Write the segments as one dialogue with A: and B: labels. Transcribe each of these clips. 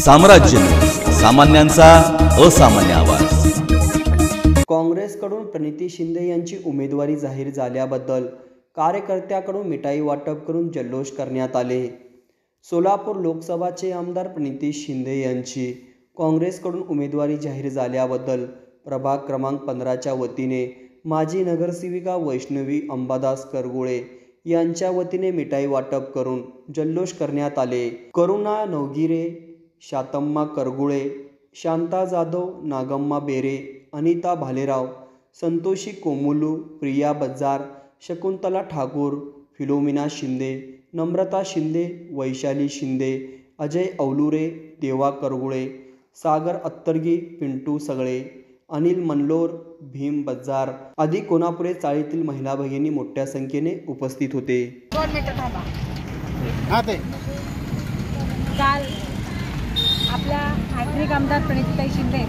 A: साम्राज्य. सामान्यांचा असामान्य आवाज.
B: काँग्रेसकडून प्रणिती शिंदे यांची उमेदवारी जाहीर झाल्याबद्दल कार्यकर्त्याकडून मिठाई वाटप करून जल्लोष करण्यात आले. सोलापूर लोकसभाचे आमदार प्रणिती शिंदे यांची काँग्रेसकडून उमेदवारी जाहीर झाल्याबद्दल प्रभाग क्रमांक पंधराच्या वतीने माजी नगरसेविका वैष्णवी अंबादास करगुळे यांच्या वतीने मिठाई वाटप करून जल्लोष करण्यात आले. करुणा नवगिरे शातम्मा करगुळे शांता जाधव नागम्मा बेरे अनिता भालेराव संतोषी कोमुलू प्रिया बज्जार शकुंतला ठाकूर फिलोमिना शिंदे नम्रता शिंदे वैशाली शिंदे अजय अवलुरे देवा करगुळे सागर अत्तरगी पिंटू सगळे अनिल मनलोर भीम बज्जार आदी कोणापुरे चाळीतील महिला भगिनी मोठ्या संख्येने उपस्थित होते.
C: दोन मिनिटं थांबा.
D: हा ते.
C: काल आपल्या आंतरिक आमदार प्रणितीताई शिंदे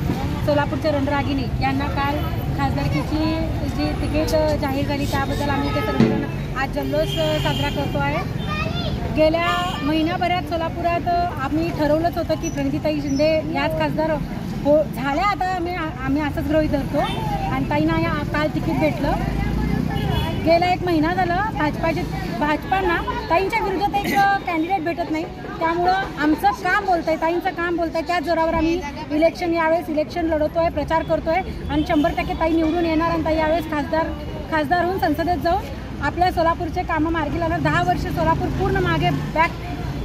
C: सोलापूरच्या रणरागिनी यांना काल खासदारकीची जी तिकीट जाहीर झाली त्याबद्दल आम्ही ते सर्वजण आज जल्लोष साजरा करतो आहे. गेल्या महिन्याभरात सोलापुरात आम्ही ठरवलंच होतं की प्रणितीताई शिंदे याच खासदार हो झाल्या. आता आम्ही आम्ही असंच गृहित धरतो. आणि ताईंना या काल तिकीट भेटलं. गेला एक महिना झाला भाजपाचे भाजपांना ताईंच्या विरोधात एक कॅन्डिडेट भेटत नाही. त्यामुळं आमचं काम बोलतंय ताईंचं काम बोलतंय. त्याच जोरावर आम्ही इलेक्शन यावेळेस इलेक्शन लढवतोय प्रचार करतोय आणि शंभर टक्के ताई निवडून येणार आणि ताई यावेळेस खासदार खासदार होऊन संसदेत जाऊन आपल्या सोलापूरचे कामं मार्गी लागणार दहा वर्ष सोलापूर पूर्ण मागे बॅक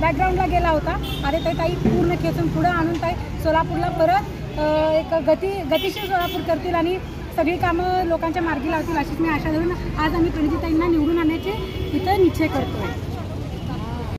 C: बॅकग्राऊंडला गेला होता. अरे ते ताई पूर्ण खेचून पुढं आणून ताई सोलापूरला परत एक गती गतिशील सोलापूर करतील आणि सगळी कामं लोकांच्या मार्गी लावतील अशीच मी आशा धरून आज आम्ही प्रणितीताईंना निवडून आणण्याचे इथं निश्चय करतो